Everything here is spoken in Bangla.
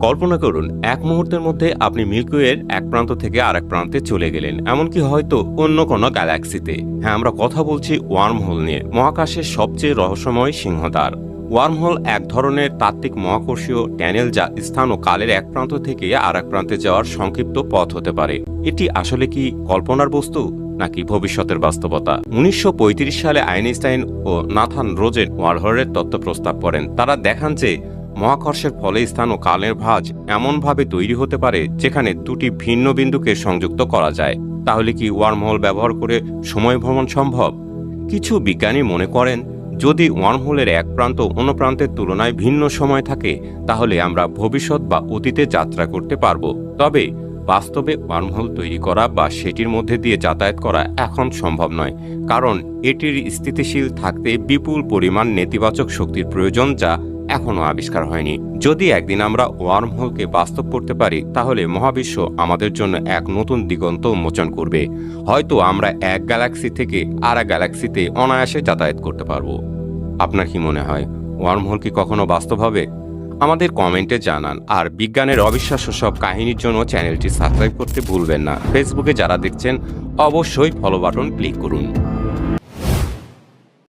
কল্পনা করুন, এক মুহূর্তের মধ্যে আপনি মিল্কওয়ের এক প্রান্ত থেকে আরেক প্রান্তে চলে গেলেন, এমনকি হয়তো অন্য কোনো গ্যালাক্সিতে। হ্যাঁ আমরা কথা বলছি ওয়ার্মহোল নিয়ে। মহাকাশের সবচেয়ে রহস্যময় সিংহদ্বার। ওয়ার্মহোল এক ধরনের তাত্ত্বিক মহাকর্ষীয় ট্যানেল যা স্থান ও কালের এক প্রান্ত থেকে আর এক প্রান্তে যাওয়ার সংক্ষিপ্ত পথ হতে পারে। এটি আসলে কি কল্পনার বস্তু, নাকি ভবিষ্যতের বাস্তবতা? উনিশশো পঁয়ত্রিশ সালে আইনস্টাইন ও নাথান রোজেন ওয়ারহরের তত্ত্ব প্রস্তাব করেন। তারা দেখান যে মহাকর্ষের ফলে স্থান ও কালের ভাঁজ এমনভাবে তৈরি হতে পারে যেখানে দুটি ভিন্ন বিন্দুকে সংযুক্ত করা যায়। তাহলে কি ওয়ার্মহোল ব্যবহার করে সময় ভ্রমণ সম্ভব? কিছু বিজ্ঞানী মনে করেন, যদি ওয়ার্মহোলের এক প্রান্ত অন্য প্রান্তের তুলনায় ভিন্ন সময় থাকে, তাহলে আমরা ভবিষ্যৎ বা অতীতে যাত্রা করতে পারব। তবে বাস্তবে ওয়ার্মহোল তৈরি করা বা সেটির মধ্যে দিয়ে যাতায়াত করা এখন সম্ভব নয়, কারণ এটির স্থিতিশীল থাকতে বিপুল পরিমাণ নেতিবাচক শক্তির প্রয়োজন যা এখনও আবিষ্কার হয়নি। যদি একদিন আমরা ওয়ার্মহোলকে বাস্তব করতে পারি, তাহলে মহাবিশ্ব আমাদের জন্য এক নতুন দিগন্ত উন্মোচন করবে। হয়তো আমরা এক গ্যালাক্সি থেকে আর এক গ্যালাক্সিতে অনায়াসে যাতায়াত করতে পারব। আপনার কি মনে হয়, ওয়ার্মহোল কি কখনো বাস্তব হবে? আমাদের কমেন্টে জানান। আর বিজ্ঞানের অবিশ্বাস্য সব কাহিনীর জন্য চ্যানেলটি সাবস্ক্রাইব করতে ভুলবেন না। ফেসবুকে যারা দেখছেন, অবশ্যই ফলো বাটন ক্লিক করুন।